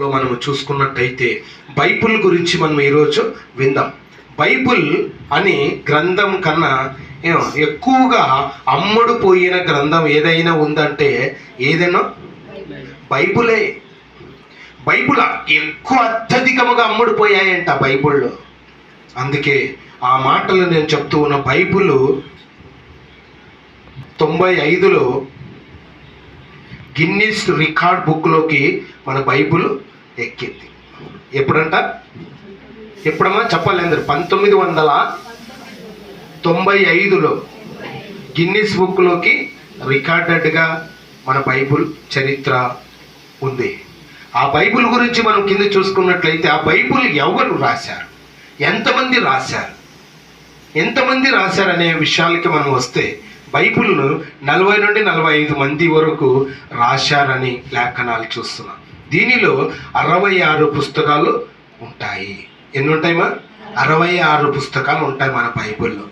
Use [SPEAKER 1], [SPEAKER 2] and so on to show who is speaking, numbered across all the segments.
[SPEAKER 1] లో మనం చూసుకున్నట్టయితే బైబుల్ గురించి మనం ఈరోజు విందాం. బైబుల్ అని గ్రంథం కన్నా ఎక్కువగా అమ్ముడు పోయిన గ్రంథం ఏదైనా ఉందంటే ఏదైనా? బైబులే. బైబుల్ ఎక్కువ అత్యధికముగా అమ్ముడుపోయాయంట బైబుల్లో. అందుకే ఆ మాటలు నేను చెప్తూ ఉన్న బైబుల్ తొంభై ఐదులో గిన్నీస్ రికార్డ్ బుక్లోకి మన బైబుల్ ఎక్కింది. ఎప్పుడంట? ఎప్పుడమ్మా? చెప్పాలి అందరు. పంతొమ్మిది వందల తొంభై ఐదులో గిన్నిస్ బుక్లోకి రికార్డెడ్గా మన బైబుల్ చరిత్ర ఉంది. ఆ బైబుల్ గురించి మనం కింద చూసుకున్నట్లయితే ఆ బైబుల్ ఎవరు రాశారు? ఎంతమంది రాశారు? ఎంతమంది రాశారు అనే విషయాలకి మనం వస్తే బైబిల్ను నలభై నుండి నలభై ఐదు మంది వరకు రాశారని లేఖనాలు చూస్తున్నాం. దీనిలో అరవై ఆరు పుస్తకాలు ఉంటాయి. ఎన్ని ఉంటాయమ్మా అరవై ఆరు పుస్తకాలు ఉంటాయి మన బైబిల్లో.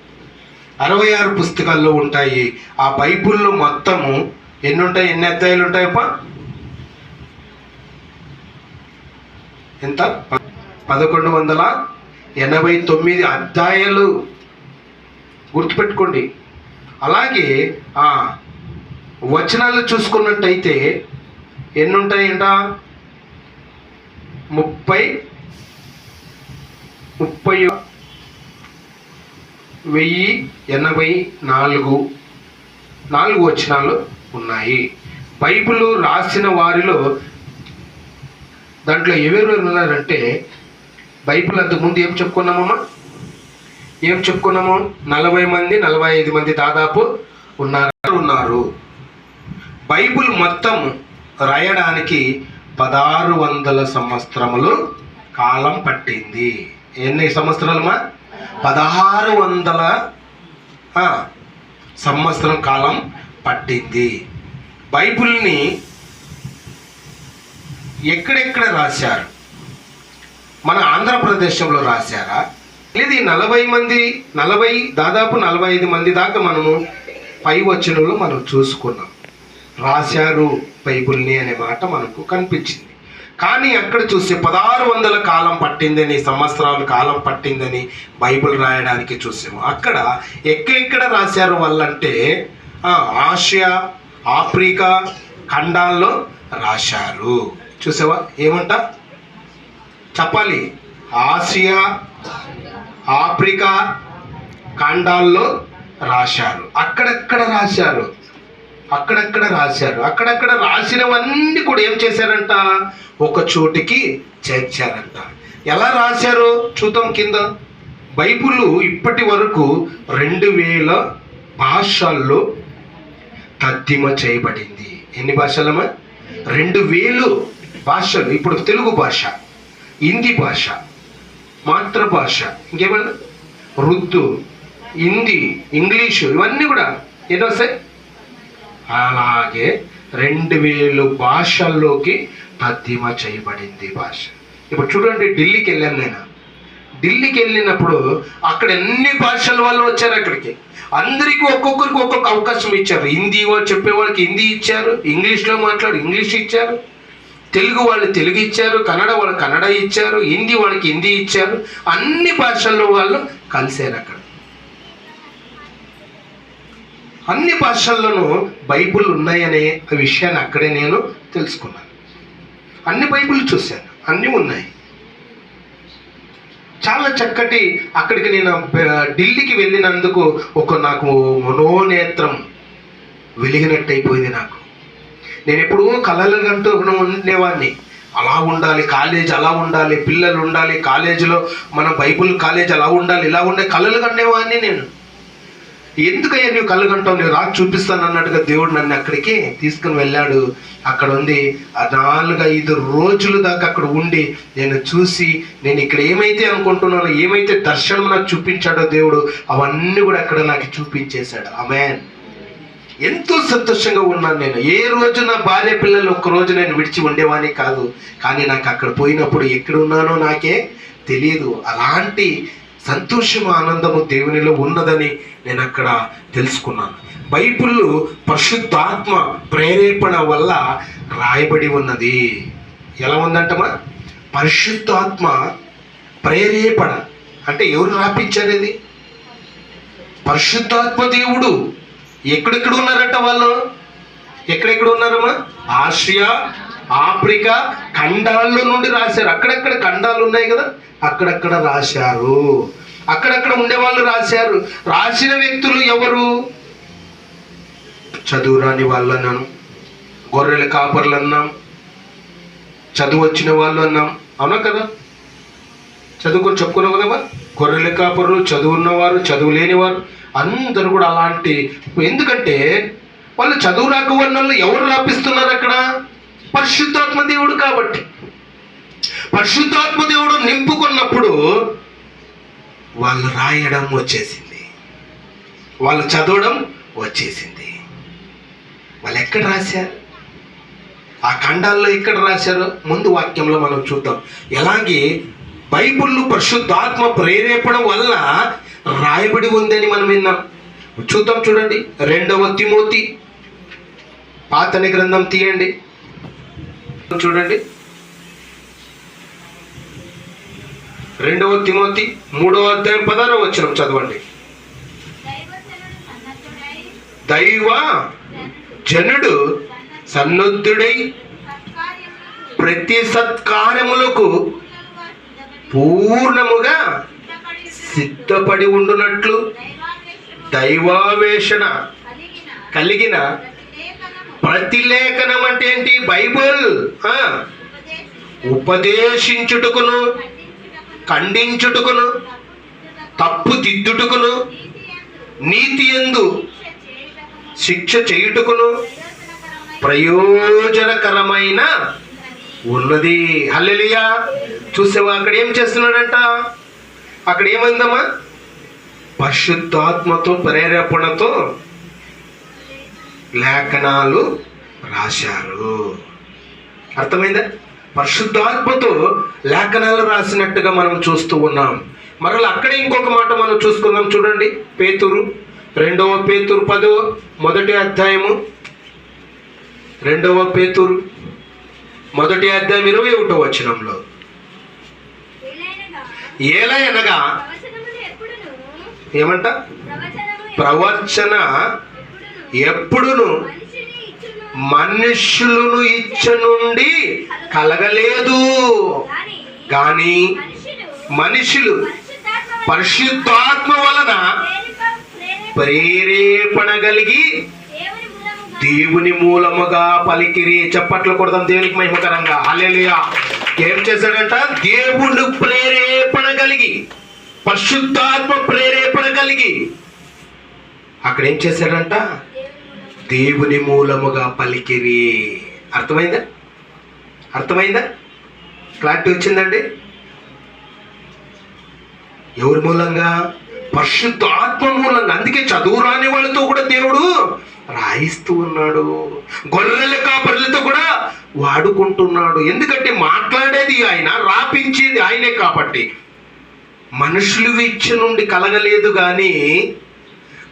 [SPEAKER 1] అరవై ఆరు పుస్తకాల్లో ఉంటాయి. ఆ బైబిల్లో మొత్తము ఎన్ని ఉంటాయి ఎన్ని అధ్యాయులు ఉంటాయప్ప? ఎంత? ప- పదకొండు వందల ఎనభై తొమ్మిది అధ్యాయాలు. గుర్తుపెట్టుకోండి. అలాగే ఆ వచనాలు చూసుకున్నట్టయితే ఎన్ని ఉంటాయంట ముప్పై ముప్పై వెయ్యి ఎనభై నాలుగు. నాలుగు వచనాలు ఉన్నాయి. బైబిల్ రాసిన వారిలో దాంట్లో ఎవరెవరు ఉన్నారంటే బైబిల్ అంతకుముందు ఏం చెప్పుకున్నామమ్మా ఏం చెప్పుకున్నాము? నలభై మంది నలభై ఐదు మంది దాదాపు ఉన్నారు. ఉన్నారు. బైబుల్ మొత్తం రాయడానికి పదహారు వందల సంవత్సరములు కాలం పట్టింది. ఎన్ని సంవత్సరాలమ్మా? పదహారు వందల సంవత్సరం కాలం పట్టింది. బైబిల్ని ఎక్కడెక్కడ రాశారు? మన ఆంధ్రప్రదేశంలో రాశారా? ఇది నలభై మంది నలభై దాదాపు నలభై ఐదు మంది దాకా మనము పై వచనంలో మనం చూసుకున్నాం. రాశారు. బైబుల్ని అనే మాట మనకు కనిపించింది. కానీ అక్కడ చూస్తే పదహారు వందల కాలం పట్టిందని సంవత్సరాల కాలం పట్టిందని బైబిల్ రాయడానికి చూసాము. అక్కడ ఎక్కడెక్కడ రాశారు వాళ్ళంటే ఆసియా ఆఫ్రికా ఖండాల్లో రాశారు. చూసావా? ఏమంట? చెప్పాలి. ఆసియా ఆఫ్రికా ఖండాల్లో రాశారు. అక్కడెక్కడ రాశారు? అక్కడక్కడ రాశారు అక్కడక్కడ రాసినవన్నీ కూడా ఏం చేశారంట? ఒక చోటికి చేర్చారంట. ఎలా రాశారు? చూద్దాం కింద. బైబిల్ ఇప్పటి వరకు రెండు వేల భాషల్లో తద్దిమ చేయబడింది. ఎన్ని భాషలమ్మా? రెండు వేలు భాషలు. ఇప్పుడు తెలుగు భాష హిందీ భాష మాతృభాష ఇంకేమన్నా? రుద్దు హిందీ ఇంగ్లీషు ఇవన్నీ కూడా ఎన్ని వస్తాయి? అలాగే రెండు వేలు భాషల్లోకి పద్యమ చేయబడింది భాష. ఇప్పుడు చూడండి ఢిల్లీకి వెళ్ళాను నేను. ఢిల్లీకి వెళ్ళినప్పుడు అక్కడ ఎన్ని భాషల వాళ్ళు వచ్చారు అక్కడికి? అందరికీ ఒక్కొక్కరికి ఒక్కొక్క అవకాశం ఇచ్చారు. హిందీ వాళ్ళు చెప్పే వాళ్ళకి హిందీ ఇచ్చారు ఇంగ్లీష్లో మాట్లాడు ఇంగ్లీష్ ఇచ్చారు తెలుగు వాళ్ళు తెలుగు ఇచ్చారు కన్నడ వాళ్ళు కన్నడ ఇచ్చారు హిందీ వాళ్ళకి హిందీ ఇచ్చారు అన్ని భాషల్లో వాళ్ళు కలిశారు అక్కడ. అన్ని భాషల్లోనూ బైబిల్ ఉన్నాయనే విషయాన్ని అక్కడే నేను తెలుసుకున్నాను. అన్ని బైబుల్ చూశాను. అన్నీ ఉన్నాయి. చాలా చక్కటి అక్కడికి నేను ఢిల్లీకి వెళ్ళినందుకు ఒక నాకు మనోనేత్రం వెలిగినట్టు అయిపోయింది నాకు. నేను ఎప్పుడూ కళలు కంటూ ఉండేవాడిని. అలా ఉండాలి కాలేజ్ అలా ఉండాలి పిల్లలు ఉండాలి కాలేజీలో మన బైబుల్ కాలేజ్ అలా ఉండాలి ఇలా ఉండే కళలు కండేవాడిని నేను. ఎందుకయ్యా నువ్వు కళ్ళు కంటావు నేను రాజు చూపిస్తాను అన్నట్టుగా దేవుడు నన్ను అక్కడికి తీసుకుని వెళ్ళాడు. అక్కడ ఉంది. ఆ నాలుగు ఐదు రోజులు దాకా అక్కడ ఉండి నేను చూసి నేను ఇక్కడ ఏమైతే అనుకుంటున్నానో ఏమైతే దర్శనం నాకు చూపించాడో దేవుడు అవన్నీ కూడా అక్కడ నాకు చూపించేశాడు. అమెన్ ఎంతో సంతోషంగా ఉన్నాను నేను. ఏ రోజు నా భార్య పిల్లలు ఒక్క రోజు నేను విడిచి ఉండేవాని కాదు. కానీ నాకు అక్కడ పోయినప్పుడు ఎక్కడ ఉన్నానో నాకే తెలియదు అలాంటి సంతోషము ఆనందము దేవునిలో ఉన్నదని నేను అక్కడ తెలుసుకున్నాను. బైబిల్ పరిశుద్ధాత్మ ప్రేరేపణ వల్ల రాయబడి ఉన్నది. ఎలా ఉందంటమా పరిశుద్ధాత్మ ప్రేరేపణ. అంటే ఎవరు రాపించారేది? పరిశుద్ధాత్మ దేవుడు. ఎక్కడెక్కడ ఉన్నారంట వాళ్ళు? ఎక్కడెక్కడ ఉన్నారమ్మా? ఆసియా ఆఫ్రికా ఖండాల్లో నుండి రాశారు. అక్కడక్కడ ఖండాలు ఉన్నాయి కదా? అక్కడక్కడ రాశారు. అక్కడక్కడ ఉండే వాళ్ళు రాశారు. రాసిన వ్యక్తులు ఎవరు? చదువురాని వాళ్ళు అన్నాను గొర్రెల కాపర్లు అన్నాం చదువు వచ్చిన వాళ్ళు అన్నాం అవునా కదా? చదువుకొని చెప్పుకున్నాం కదా గొర్రెల కాపరులు చదువున్నవారు చదువు లేనివారు అందరూ కూడా అలాంటి ఎందుకంటే వాళ్ళు చదువు రాకపోయిన వాళ్ళు ఎవరు రాపిస్తున్నారు అక్కడ? పరిశుద్ధాత్మ దేవుడు కాబట్టి. పరిశుద్ధాత్మ దేవుడు నింపుకున్నప్పుడు వాళ్ళు రాయడం వచ్చేసింది. వాళ్ళు చదవడం వచ్చేసింది. వాళ్ళు ఎక్కడ రాశారు? ఆ ఖండాల్లో ఎక్కడ రాశారో? ముందు వాక్యంలో మనం చూద్దాం. ఎలాగే బైబిల్ పరిశుద్ధాత్మ ప్రేరేపడం వల్ల రాయబడి ఉందని మనం విన్నాం. చూద్దాం చూడండి. రెండవ తిమోతి పాతని గ్రంథం తీయండి. చూడండి. రెండవ తిమోతి మూడవ అధ్యాయం పదారో వచ్చిన చదవండి. దైవ జనుడు సన్నద్ధుడై ప్రతి సత్కార్యములకు
[SPEAKER 2] పూర్ణముగా సిద్ధపడి
[SPEAKER 1] ఉండునట్లు దైవావేషణ
[SPEAKER 2] కలిగిన
[SPEAKER 1] ప్రతిలేఖనం అంటే ఏంటి? బైబుల్. ఉపదేశించుటకును
[SPEAKER 2] ఖండించుటకును,
[SPEAKER 1] తప్పు దిద్దుటకును
[SPEAKER 2] నీతి యందు
[SPEAKER 1] ఎందు
[SPEAKER 2] శిక్ష చేయుటకును ప్రయోజనకరమైన
[SPEAKER 1] ఉన్నది. హల్లెలియా. చూసావా? అక్కడ ఏం చేస్తున్నాడంట? అక్కడ ఏమైందమ్మా? పరిశుద్ధాత్మతో ప్రేరేపణతో లేఖనాలు రాశారు. అర్థమైందా? పరిశుద్ధాత్మతో లేఖనాలు రాసినట్టుగా మనం చూస్తూ ఉన్నాం. మరలా అక్కడే ఇంకొక మాట మనం చూసుకుందాం. చూడండి పేతురు రెండవ పేతురు పదో మొదటి అధ్యాయము. రెండవ పేతురు మొదటి అధ్యాయం ఇరవై ఒకటో వచనంలో. అనగా ఏమంట? ప్రవచన
[SPEAKER 2] ఎప్పుడును
[SPEAKER 1] మనుష్యులను ఇచ్చ నుండి కలగలేదు. కానీ
[SPEAKER 2] మనుషులు పరిశుద్ధాత్మ వలన
[SPEAKER 1] ప్రేరేపణ కలిగి
[SPEAKER 2] దేవుని మూలముగా
[SPEAKER 1] పలికిరి. చప్పట్లు కొడదాం దేవునికి మహిమకరంగా. హల్లెలూయా. ఏం చేశాడంట? దేవుడు ప్రేరేపణ కలిగి పరిశుద్ధాత్మ ప్రేరేపణ కలిగి అక్కడ ఏం చేశాడంట?
[SPEAKER 2] దేవుని మూలముగా
[SPEAKER 1] పలికిరి. అర్థమైందా? అర్థమైందా? క్లారిటీ వచ్చిందండి? ఎవరి మూలంగా? పరిశుద్ధ ఆత్మ మూలంగా. అందుకే చదువు రాని వాళ్ళతో కూడా దేవుడు రాయిస్తూ ఉన్నాడు. గొర్రెల కాపర్లతో కూడా వాడుకుంటున్నాడు. ఎందుకంటే మాట్లాడేది ఆయన రాపించేది ఆయనే కాబట్టి. మనుషులు ఇచ్చ నుండి కలగలేదు కానీ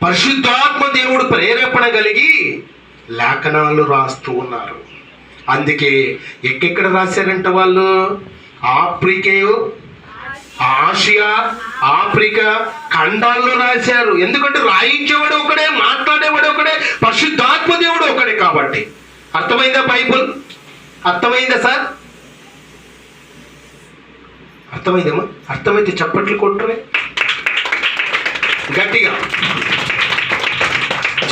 [SPEAKER 1] పరిశుద్ధాత్మ దేవుడు ప్రేరేపణ కలిగి లేఖనాలు రాస్తూ ఉన్నారు. అందుకే ఎక్కెక్కడ రాశారంట వాళ్ళు? ఆఫ్రికే ఆసియా ఆఫ్రికా ఖండాల్లో రాశారు. ఎందుకంటే రాయించేవాడు ఒకడే మాట్లాడేవాడు ఒకడే పరిశుద్ధాత్మ దేవుడు ఒకడే కాబట్టి. అర్థమైందా బైబుల్? అర్థమైందా సార్? అర్థమైందమ్మా అర్థమైతే చప్పట్లు కొట్టరే. గట్టిగా.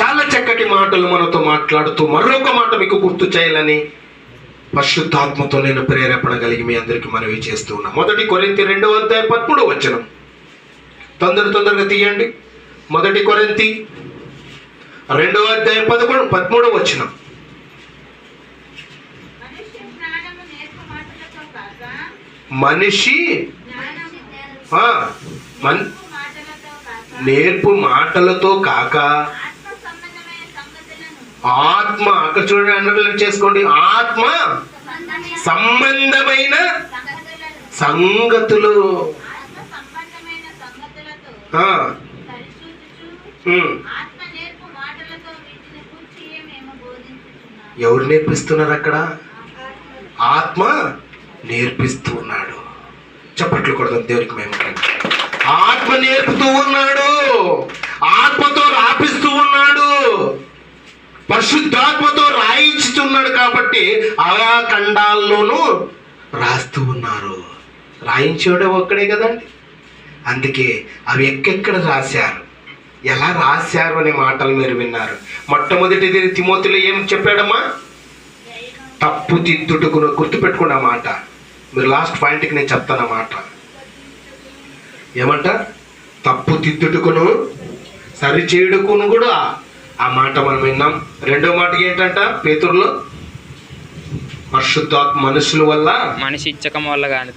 [SPEAKER 1] చాలా చక్కటి మాటలు మనతో మాట్లాడుతూ మరొక మాట మీకు గుర్తు చేయాలని పరిశుద్ధాత్మతో నేను ప్రేరేపణ కలిగి మీ అందరికీ మనవి చేస్తూ ఉన్నా. మొదటి కొరింతి రెండవ అధ్యాయం పదమూడవ వచనం. తొందర తొందరగా తీయండి. మొదటి కొరింతి రెండవ అధ్యాయం పదకొండు పదమూడవ వచనం. మనిషి
[SPEAKER 2] జ్ఞానము
[SPEAKER 1] ఆ, మన్
[SPEAKER 2] నేర్పు మాటలతో కాక
[SPEAKER 1] నేర్పు మాటలతో కాక
[SPEAKER 2] ఆత్మ సంబంధమైన సంగతులను
[SPEAKER 1] ఆత్మ అక్కడ చూడండి అండర్లైన్ చేసుకోండి. ఆత్మ
[SPEAKER 2] సంబంధమైన
[SPEAKER 1] సంగతులు. ఎవరు నేర్పిస్తున్నారు అక్కడ? ఆత్మ నేర్పిస్తూ ఉన్నాడు. చప్పట్లు కొడదాం దేవునికి మేము ఆత్మ నేర్పుతూ ఉన్నాడు. ఆత్మతో రాపిస్తూ ఉన్నాడు. పరిశుద్ధాత్మతో రాయించుతున్నాడు కాబట్టి ఆయా ఖండాల్లోనూ రాస్తూ ఉన్నారు. రాయించేవాడు ఒక్కడే కదండి. అందుకే అవి ఎక్కెక్కడ రాశారు? ఎలా రాశారు అనే మాటలు మీరు విన్నారు. మొట్టమొదటిది తిమోతిలో ఏం చెప్పాడమ్మా? తప్పు తిద్దుటకు గుర్తుపెట్టుకున్న మాట. మీరు లాస్ట్ పాయింట్కి నేను చెప్తాను మాట. ఏమంట? తప్పు తిద్దుటకును సరి చేయుడుకును కూడా ఆ మాట మనం విన్నాం. రెండో మాటకి ఏంటంట? పేతురులో పరిశుద్ధాత్మ మనుషుల వల్ల
[SPEAKER 3] మనిషి ఇచ్చకం వల్ల కాదు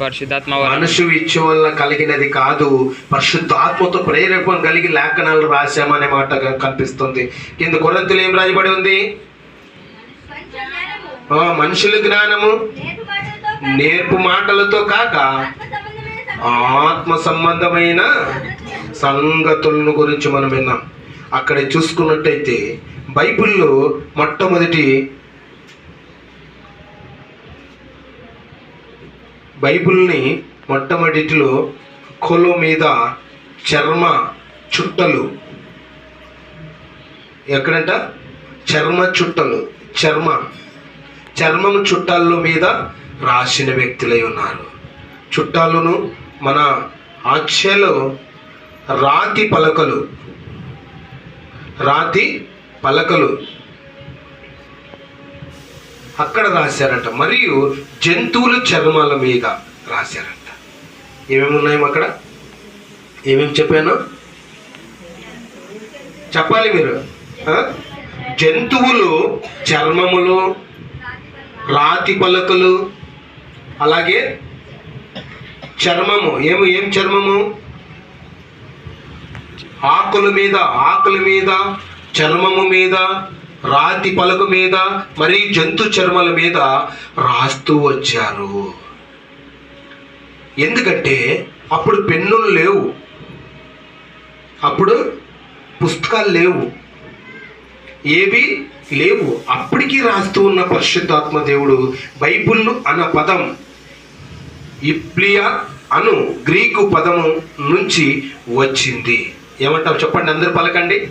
[SPEAKER 3] పరిశుద్ధాత్మ
[SPEAKER 1] మనుషు ఇచ్చ వల్ల కలిగినది కాదు. పరిశుద్ధాత్మతో ప్రేరేపణ కలిగి లేఖనాలు రాశామనే మాట కనిపిస్తుంది. కింద కొరంతులు ఏం రాయబడి ఉంది? మనుషుల జ్ఞానము నేర్పు మాటలతో కాక
[SPEAKER 2] ఆత్మ సంబంధమైన
[SPEAKER 1] సంగతులను గురించి మనం విన్నాం. అక్కడ చూసుకున్నట్టయితే బైబిల్లో మొట్టమొదటి బైబిల్ని మొట్టమొదటిలో కొలు మీద చర్మ చుట్టలు. ఎక్కడంట? చర్మ చుట్టలు. చర్మ. చర్మం చుట్టాల మీద రాసిన వ్యక్తులై ఉన్నారు. చుట్టాలను మన ఆచ్యలో రాతి పలకలు. రాతి పలకలు. అక్కడ రాశారంట. మరియు జంతువుల చర్మాల మీద రాశారంట. ఏమేమి ఉన్నాయి అక్కడ? ఏమేమి చెప్పాను? చెప్పాలి మీరు. జంతువులు చర్మములు రాతి పలకలు అలాగే చర్మము. ఏమి ఏం చర్మము? ఆకుల మీద ఆకుల మీద చర్మము మీద రాతి పలక మీద మరి జంతు చర్మల మీద రాస్తూ వచ్చారు. ఎందుకంటే అప్పుడు పెన్నులు లేవు. అప్పుడు పుస్తకాలు లేవు. ఏవి లేవు. అప్పటికి రాస్తూ ఉన్న పరిశుద్ధాత్మ దేవుడు బైబుల్ అన్న పదం ఇప్లియా అను గ్రీకు పదము నుంచి వచ్చింది. ఏమంటావు చెప్పండి అందరు పలకండి.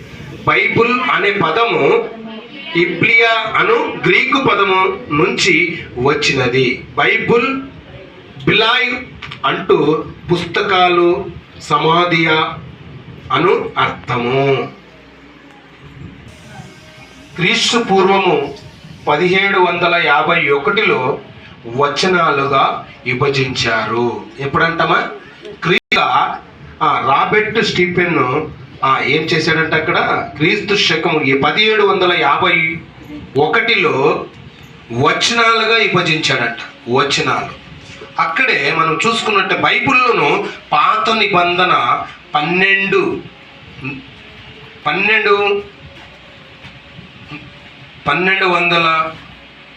[SPEAKER 1] బైబుల్ అనే పదము ఇప్లియా అను గ్రీకు పదము నుంచి వచ్చినది. బైబుల్ బిలాయ్ అంటూ పుస్తకాలు సమాధియ అను అర్థము. క్రీస్తు పూర్వము పదిహేడు వందల యాభై ఒకటిలో వచనాలుగా విభజించారు. ఎప్పుడంటమా క్రీడ ఆ, రాబెర్ట్ స్టీఫెన్ ఏం చేశాడంటే అక్కడ? క్రీస్తు శకము ఈ పదిహేడు వందల యాభై ఒకటిలో వచనాలుగా విభజించాడంట. వచనాలు. అక్కడే మనం చూసుకున్నట్టే బైబిల్లోను పాత నిబంధన పన్నెండు. పన్నెండు. పన్నెండు వందల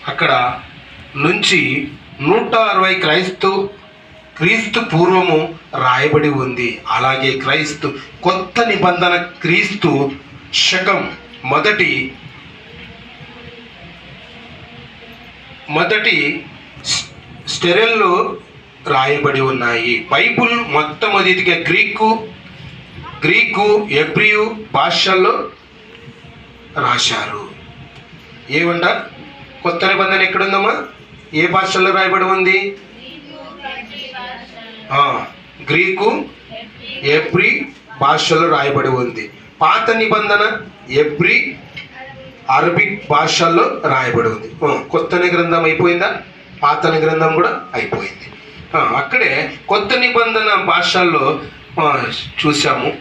[SPEAKER 1] అక్కడ నుంచి నూట అరవై క్రైస్తు క్రీస్తు పూర్వము రాయబడి ఉంది. అలాగే క్రైస్తు కొత్త నిబంధన క్రీస్తు శకం మొదటి మొదటి స్- స్టెరెల్లో రాయబడి ఉన్నాయి. బైబుల్ మొట్టమొదటిగా గ్రీకు గ్రీకు ఎబ్రియు భాషల్లో రాశారు. ఏమంట కొత్త నిబంధన ఎక్కడుందమ్మా? ఏ భాషల్లో రాయబడి ఉంది? గ్రీకు ఎబ్రి భాషలో రాయబడి ఉంది. పాత నిబంధన ఎబ్రి అరబిక్ భాషల్లో రాయబడి ఉంది. ఆ, కొత్త గ్రంథం అయిపోయిందా? పాత గ్రంథం కూడా అయిపోయింది. అక్కడే కొత్త నిబంధన భాషల్లో చూసాము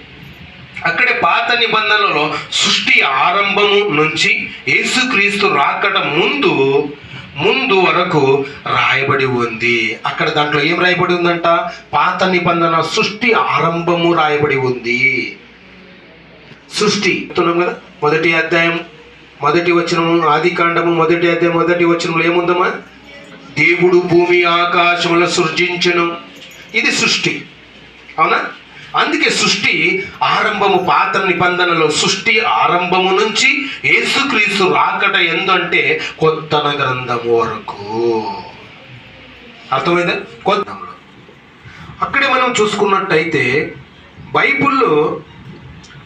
[SPEAKER 1] అక్కడే పాత నిబంధనలో సృష్టి ఆరంభము నుంచి యేసుక్రీస్తు రాకడం ముందు ముందు వరకు రాయబడి ఉంది. అక్కడ దాంట్లో ఏం రాయబడి ఉందంట? పాత నిబంధన సృష్టి ఆరంభము రాయబడి ఉంది. సృష్టి చెప్తున్నాం కదా? మొదటి అధ్యాయం మొదటి వచనము ఆది కాండము మొదటి అధ్యాయం మొదటి వచనంలో ఏముందమ్మా? దేవుడు భూమి ఆకాశముల సృజించను. ఇది సృష్టి. అవునా? అందుకే సృష్టి ఆరంభము పాత నిబంధనలో సృష్టి ఆరంభము నుంచి యేసుక్రీస్తు రాకట ఎందంటే కొత్త గ్రంథము వరకు. అర్థమైందా? కొత్త అక్కడే మనం చూసుకున్నట్టయితే బైబిల్లో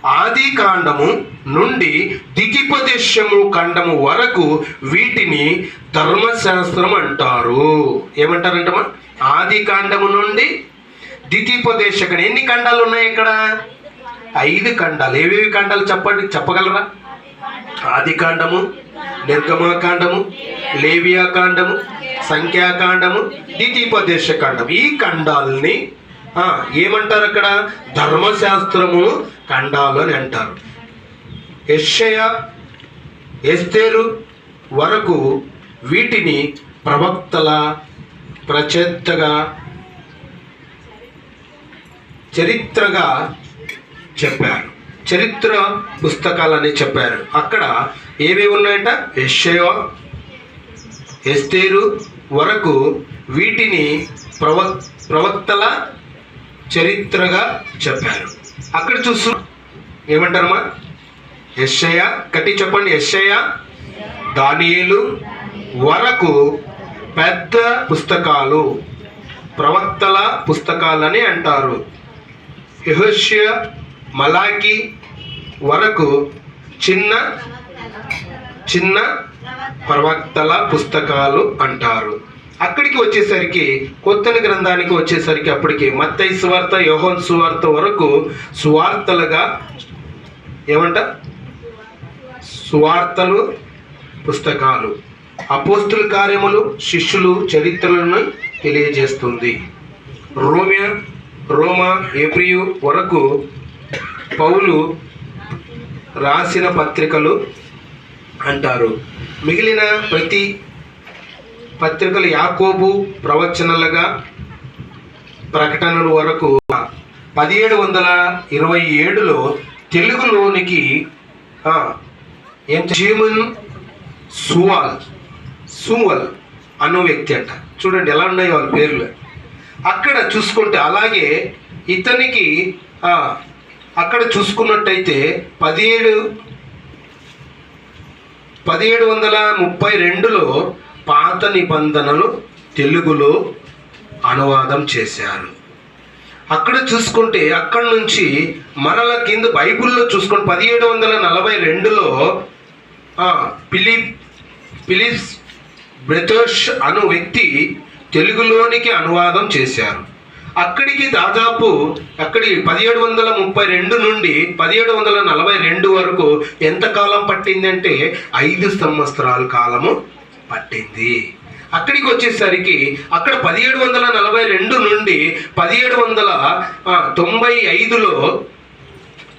[SPEAKER 1] ఆది కాండము నుండి దిగిపదేశము ఖండము వరకు వీటిని ధర్మశాస్త్రం అంటారు. ఏమంటారంటమ్మా? ఆది కాండము నుండి ద్వితీయోపదేశకం ఎన్ని ఖండాలు ఉన్నాయి ఇక్కడ? ఐదు ఖండాలు. ఏవేవి ఖండాలు చెప్పండి చెప్పగలరా? ఆది కాండము నిర్గమాకాండము లేవియాకాండము సంఖ్యాకాండము ద్వితీయోపదేశ కాండం ఈ ఖండాలని ఏమంటారు అక్కడ? ధర్మశాస్త్రము ఖండాలు అని అంటారు. యెషయ ఎస్తేరు వరకు వీటిని ప్రవక్తల ప్రచెత్తగా చరిత్రగా చెప్పారు. చరిత్ర పుస్తకాలని చెప్పారు. అక్కడ ఏవేవి ఉన్నాయట? యెషయ ఎస్తేరు వరకు వీటిని ప్రవ ప్రవక్తల చరిత్రగా చెప్పారు. అక్కడ చూసు ఏమంటారమ్మా? యెషయ కట్టి చెప్పండి. యెషయ దానియేలు వరకు పెద్ద పుస్తకాలు ప్రవక్తల పుస్తకాలని అంటారు. యహోష్య మలాకి వరకు చిన్న చిన్న ప్రవక్తల పుస్తకాలు అంటారు. అక్కడికి వచ్చేసరికి కొత్త గ్రంథానికి వచ్చేసరికి అప్పటికి మత్తయి సువార్త యోహన్ సువార్త వరకు సువార్తలుగా ఏమంట? సువార్తలు పుస్తకాలు. అపోస్తుల కార్యములు శిష్యులు చరిత్రలను తెలియజేస్తుంది. రోమియా రోమా ఏప్రియు వరకు పౌలు రాసిన పత్రికలు అంటారు. మిగిలిన ప్రతి పత్రికలు యాకోబు ప్రవచనలుగా ప్రకటనల వరకు పదిహేడు వందల ఇరవై ఏడులో తెలుగులోనికి ఆ, జీమన్ సువాల్ సువల్ అన్న వ్యక్తి అంట. చూడండి ఎలా ఉన్నాయి వాళ్ళ పేర్లు. అక్కడ చూసుకుంటే అలాగే ఇతనికి అక్కడ చూసుకున్నట్టయితే పదిహేడు పదిహేడు వందల ముప్పై రెండులో పాత నిబంధనలు తెలుగులో అనువాదం చేశారు. అక్కడ చూసుకుంటే అక్కడ నుంచి మరల కింద బైబిల్లో చూసుకుంటే పదిహేడు వందల నలభై రెండులో పిలిప్ పిలిప్స్ బ్రెతోష్ అను వ్యక్తి తెలుగులోనికి అనువాదం చేశారు. అక్కడికి దాదాపు అక్కడి పదిహేడు వందల ముప్పై రెండు నుండి పదిహేడు వందల నలభై రెండు వరకు ఎంత కాలం పట్టిందంటే ఐదు సంవత్సరాల కాలము పట్టింది. అక్కడికి వచ్చేసరికి అక్కడ పదిహేడు వందల నలభై రెండు నుండి పదిహేడు వందల తొంభై ఐదులో